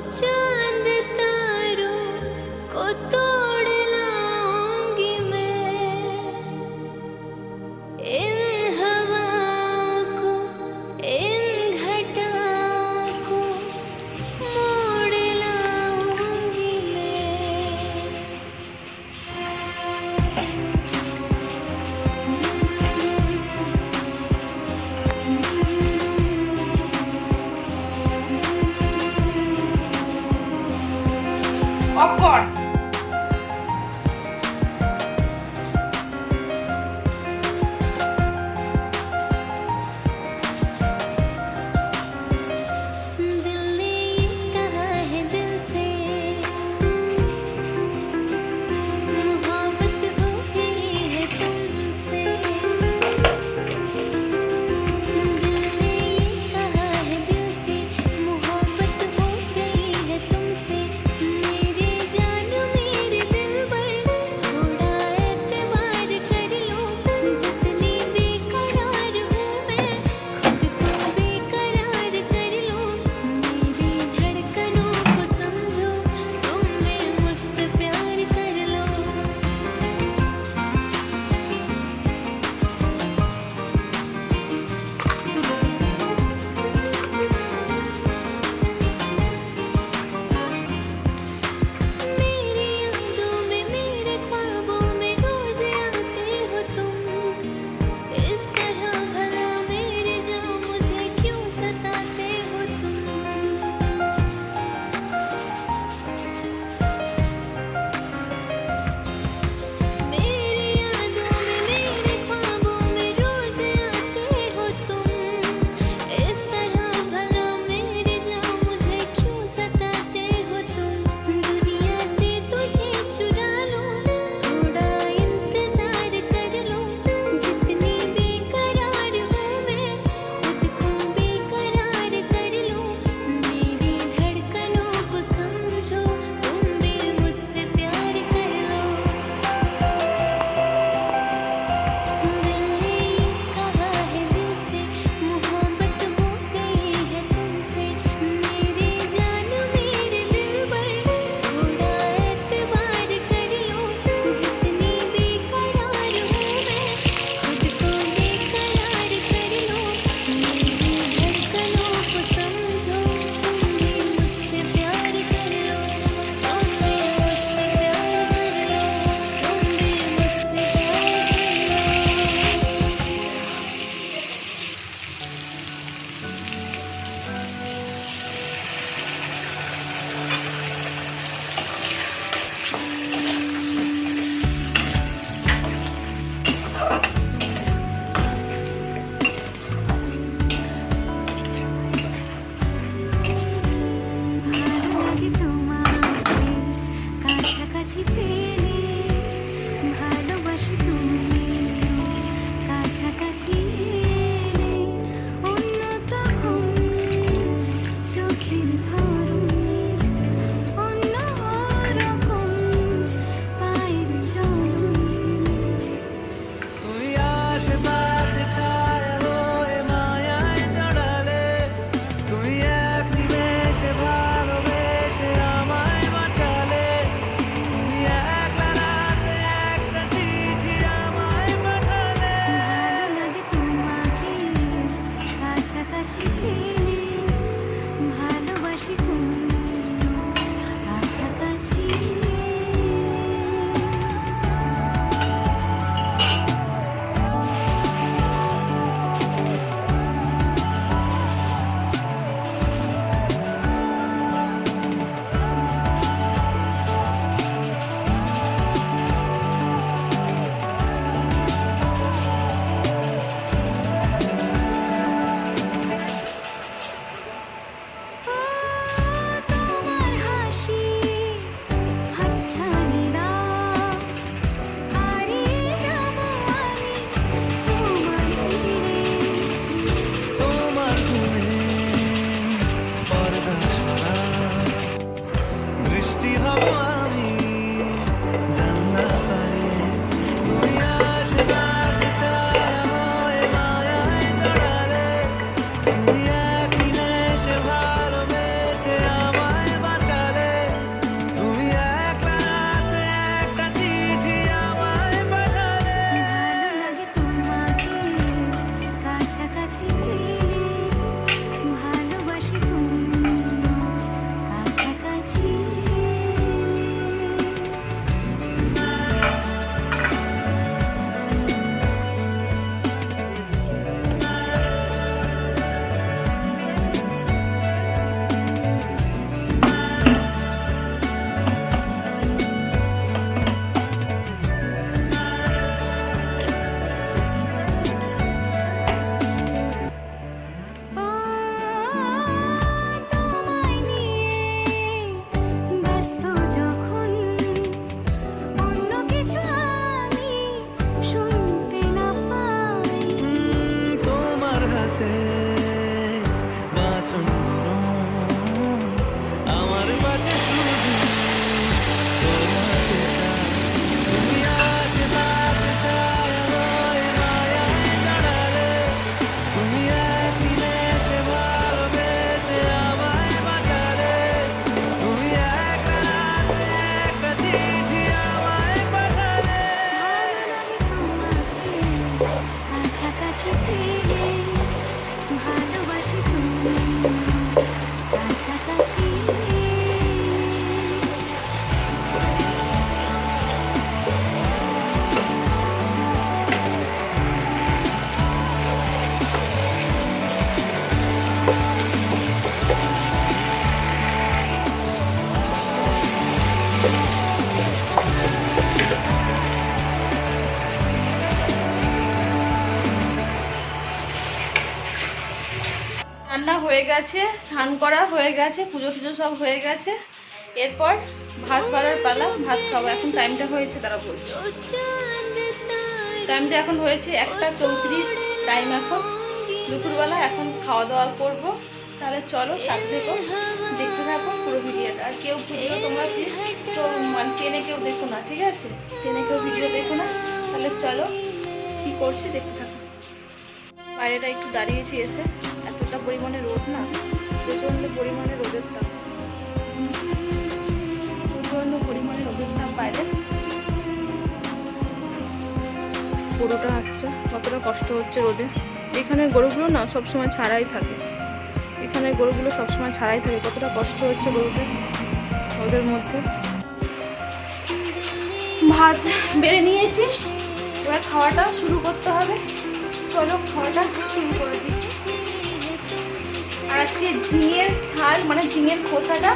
chân গেছে, স্নান করা হয়ে গেছে, পুজো টুজো সব হয়ে গেছে। এরপর ভাত করার পালা, ভাত খাব। এখন টাইমটা হয়েছে, তারা বলছে। টাইমটা এখন হয়েছে একটা চৌত্রিশ টাইম এখন। দুপুরবেলা এখন খাওয়া দাওয়া করব। তাহলে চলো, সাথে থেকো, দেখতে থাকো পুরো ভিডিওটা। আর কেউ ভিডিও তোমরা প্লিজ তো মানে টেনে কেউ দেখো না, ঠিক আছে? টেনে কেউ ভিডিও দেখো না, তাহলে চলো কি করছে দেখতে থাকো। বাইরেটা একটু দাঁড়িয়েছি এসে। পরিমাণে রোদ না, প্রচণ্ড পরিমাণে রোদের তাপ। প্রচণ্ড পরিমাণে রোদের তাপ বাইরে। গরুটা আসছে, কতটা কষ্ট হচ্ছে রোদে। এখানের গরুগুলো না সবসময় ছাড়াই থাকে। এখানের গরুগুলো সবসময় ছাড়াই থাকে, কতটা কষ্ট হচ্ছে গরুদের রোদের মধ্যে। ভাত বেড়ে নিয়েছি, এবার খাওয়াটা শুরু করতে হবে। চলো খাওয়াটা শুরু করে দিই। আর আজকে ঝিঙের ছাল মানে ঝিঙের খোসাটা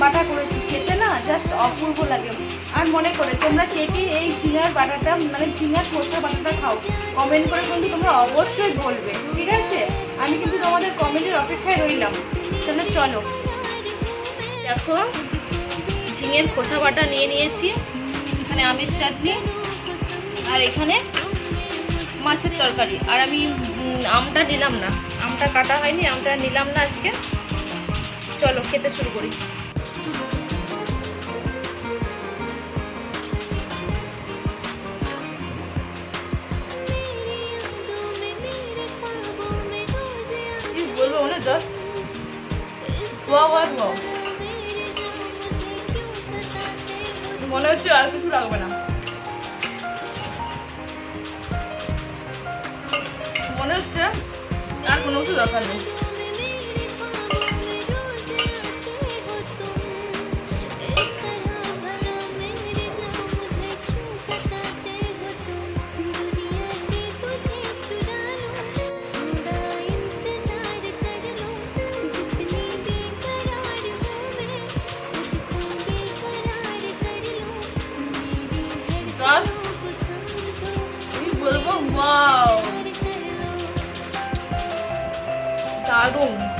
বাটা করেছি। খেতে না জাস্ট অপূর্ব লাগে। আর মনে করে, তোমরা কে কে এই ঝিঙার বাটাটা মানে ঝিঙার খোসা বাটাটা খাও কমেন্ট করে কিন্তু তোমরা অবশ্যই বলবে, ঠিক আছে? আমি কিন্তু তোমাদের কমেন্টের অপেক্ষায় রইলাম। তাহলে চলো। দেখো, ঝিঙের খোসা বাটা নিয়ে নিয়েছি। এখানে আমের চাটনি, আর এখানে মাছের তরকারি। আর আমি আমটা নিলাম না। আমটা কাটা হয়নি, আমটা নিলাম না আজকে। চলো, খেতে শুরু করি। বলব মানে মনে হচ্ছে আর কিছু লাগবে না। মনে হচ্ছে আর কোনো কিছু দরকার do 1.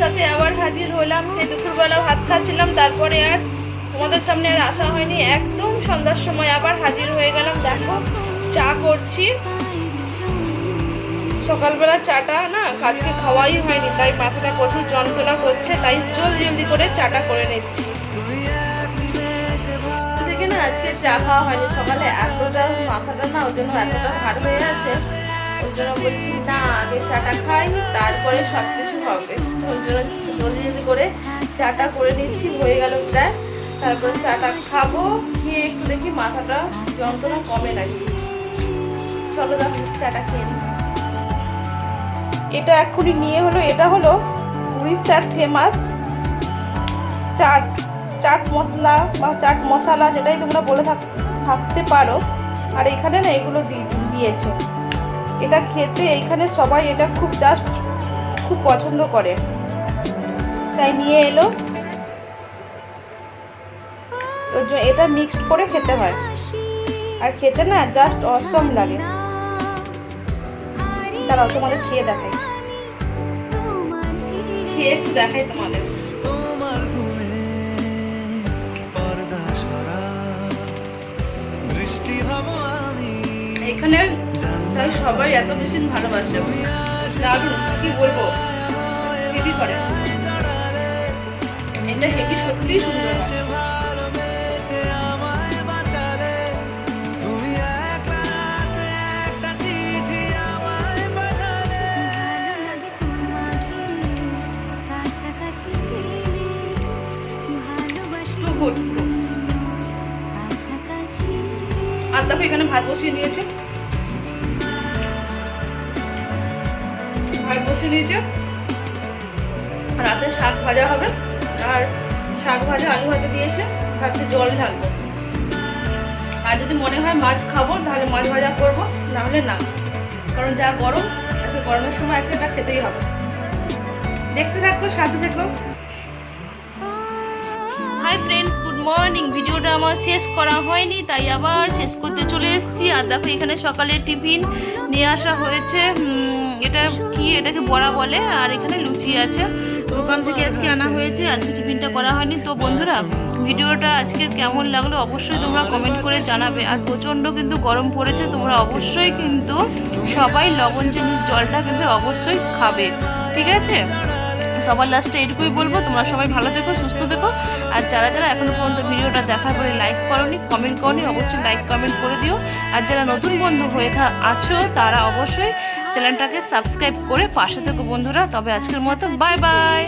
সাথে আবার হাজির হলাম। সেই দুপুরবেলা ভাত খাচ্ছিলাম, তারপরে আর তোমাদের সামনে আর আসা হয়নি। একদম সন্ধ্যার সময় আবার হাজির হয়ে গেলাম। দেখো, চা করছি। সকালবেলা চাটা না আজকে খাওয়াই হয়নি, তাই মাথাটা প্রচুর যন্ত্রণা করছে, তাই জলদি জলদি করে চাটা করে নিচ্ছি। থেকে না, আজকে চা খাওয়া হয়নি। সকালে এতটা মাথাটা না ওই জন্য এতটা ভার হয়ে আছে। ওই জন্য বলছি, না, আগে চাটা খাই, তারপরে সব কিছু হবে। জলদি জলদি করে চাটা করে নিচ্ছি, হয়ে গেল প্রায়। তারপরে চাটা খাব, খেয়ে একটু দেখি মাথাটা যন্ত্রণা কমে নাকি। চলো দেখো চাটা খেয়ে নিই। এটা এক্ষুনি নিয়ে হলো, এটা হলো উড়িষ্যার ফেমাস চাট চাট মশলা বা চাট মশলা যেটাই তোমরা বলে থাক- থাকতে পারো। আর এখানে না এগুলো দিয়েছে। এটা খেতে এইখানে সবাই এটা খুব জাস্ট খুব পছন্দ করে। তাই নিয়ে এলো। ওর জন্য এটা মিক্সড করে খেতে হয়। আর খেতে না জাস্ট অসম লাগে। দাঁড়াও তোমাদের খেয়ে দেখাই। খেয়ে দেখাই তোমাদের। এখানে তাই সবাই এত বেশি ভালোবাসে। দারুণ কি বলব? করে। এটা হেভি সত্যিই সুন্দর হয়। আর দেখো এখানে ভাত বসিয়ে নিয়েছে ভাত বসিয়ে নিয়েছে রাতে শাক ভাজা হবে। আর শাক ভাজা, আলু ভাজা দিয়েছে ভাতে জল ঢালবো। আর যদি মনে হয় মাছ খাব, তাহলে মাছ ভাজা করব নাহলে না। কারণ যা গরম, আজকে গরমের সময় আজকে এটা খেতেই হবে। দেখতে থাকো, সাথে থাকো। হাই ফ্রেন্ডস গুড মর্নিং ভিডিওটা আমার শেষ করা হয়নি, তাই আবার শেষ করতে চলে এসেছি। আর দেখো, এখানে সকালে টিফিন নিয়ে আসা হয়েছে। এটা কি, এটাকে বড়া বলে, আর এখানে লুচি আছে। দোকান থেকে আজকে আনা হয়েছে আজকে টিফিনটা করা হয়নি। তো বন্ধুরা, ভিডিওটা আজকের কেমন লাগল অবশ্যই তোমরা কমেন্ট করে জানাবে। আর প্রচণ্ড কিন্তু গরম পড়েছে, তোমরা অবশ্যই কিন্তু সবাই লবণ চিনির জলটা কিন্তু অবশ্যই খাবে। ঠিক আছে? সবার লাস্টে এটুকুই বলব, তোমরা সবাই ভালো থেকো, সুস্থ থেকো। আর যারা যারা এখনও পর্যন্ত ভিডিওটা দেখার পরে লাইক করনি কমেন্ট করনি, অবশ্যই লাইক কমেন্ট করে দিও। আর যারা নতুন বন্ধু হয়ে আছো, তারা অবশ্যই চ্যানেলটাকে সাবস্ক্রাইব করে পাশে থেকে বন্ধুরা। তবে আজকের মতো বাই বাই